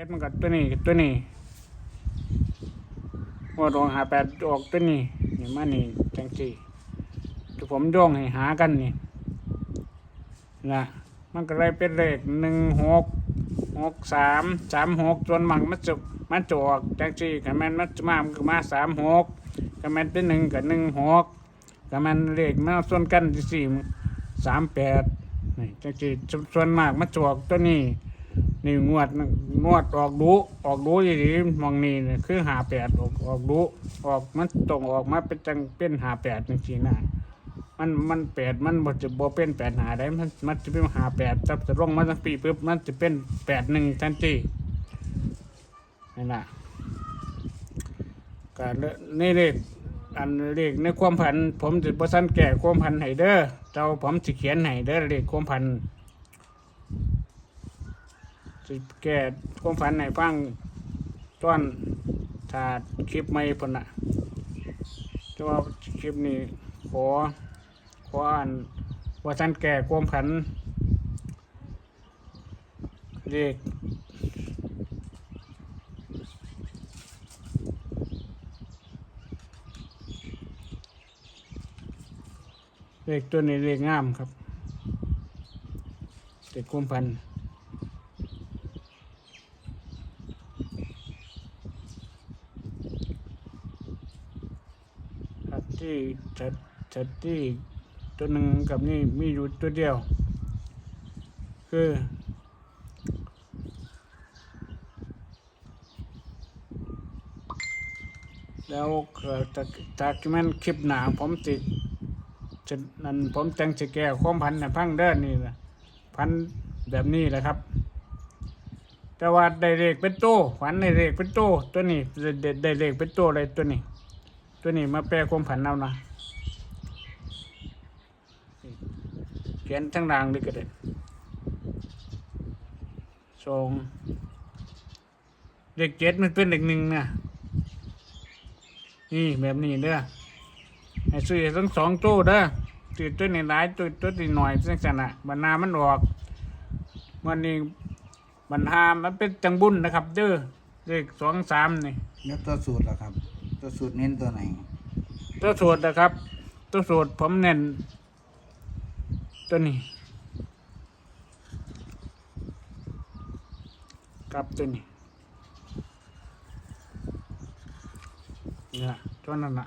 จ็ดมันก็ตัวนี้กับตัวนี้ว่าดวงหาแปดออกตัวนี้นี่มานี่จังสี่ที่ผมโย่องให้หากันนี่นะมันก็เลยเป็นเลขหนึ่งหกหกสามสามหกจนมันมันจะมันจอกจังสี่กันแม่นมันจะมามันก็มาสามหกกันแม่นเป็นหนึ่งกับหนึ่งหกกันแม่นเลขมาส่วนกันที่สี่สามแปดนี่จังสี่ส่วนมากมันจอกตัวนี้ นี่งวดนะงวดออกดูออกดูอย่างนี้มองนี่เนี่ยคือหาแปดออกออกดูออกมันตรงออกมาเป็นจังเป็นหาแปดจริงๆนะมันมันแปดมันบ่จะบ่เป็นแปดหาได้มันมันจะเป็นหาแปดจะจะลงมาทั้งปีปุ๊บมันจะเป็นแปดหนึ่งทันทีนี่นะก็เลนี่เลขอันเลขในความพันผมจะบ่สั้นแก่ความพันให้เด้อเจ้าผมสิเขียนให้เด้อเลขความพัน สิแก้ความฝันให้ฟังต้อนถ้าคลิปไม่พนนะแต่ว่าคลิปนี้ขอขออ่านว่าท่านแก่ความฝันเลขเลขตัวนี้เลขงามครับเลขความฝัน ครับ ที่ชัดชัดที่ตัวหนึ่งกับนี่มีอยู่ตัวเดียว คือแล้วก็จากจากที่มันคลิปหนาผมติดจะนั่นผมจังจะแก้ความพันในพังเดินนี่นะพันแบบนี้แหละครับ แต่ว่าได้เลขเป็นโตฝันได้เลขเป็นโตตัวนี้ได้ได้เลขเป็นโตเลยตัวนี้ ตัวนี้มาแปลความผันเอานะเขียนทั้งรางเลยก็ได้สองเลขเจ็ดมันเป็นเลขหนึ่งนะนี่แบบนี้เด้อให้ซื้อทั้งสองตู้เด้อซื้อตัวนี้หลายตัวตัวนี้หน่อยจังสันะบรรณามันออกวันนี้บรรหามันเป็นจังบุญนะครับ เด้อเลขสองสามนี่แล้วตัวสูตรล่ะครับ ตัวสูตรเน้นตัวไหน ตัวสูตรนะครับ ตัวสูตรผมเน้นตัวนี้ กับตัวนี้เนี่ยตัวนั้นน่ะ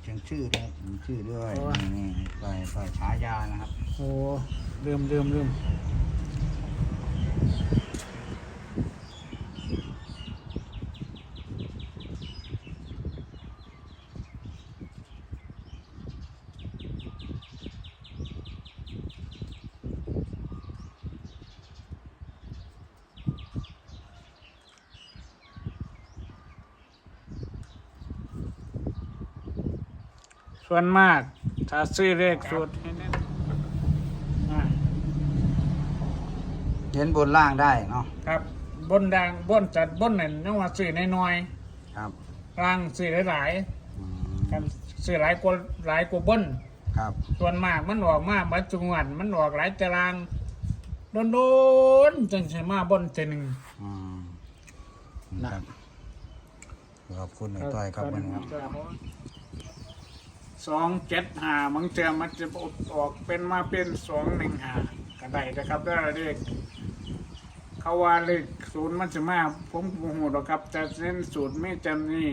เขียนชื่อด้วยเขียนชื่อด้วยโอ้ยนี่นี่ใส่ใส่ฉายานะครับ โอ้ลืมลืมลืม ส่วนมาก ถ้าซื้อเลขสูตรให้แน่นอ่าเน้นบนล่างได้เนาะครับบนดังบนจัดบนนั่นยังว่าซื้อน้อยครับๆล่างซื้อหลายอืๆครัมบซื้อหลายกว่าหลายกว่าบน ครับส่วนมากมันออกมาบัดจุงหวันมันออกหลายตารางโดนๆจังใช่มาบนเจหนึ่งอืมครับขอบคุณหน่อยต้อยครับวันนี้ครับ สองเจ็ดหาบางเทือมันจะออกเป็นมาเป็นสองหนึ่งหาก็ได้นะครับถ้าเลขเขาว่าเลขศูนย์มันจะมาผมโมโหหรอกครับจะเส้นศูนย์ไม่จำนี่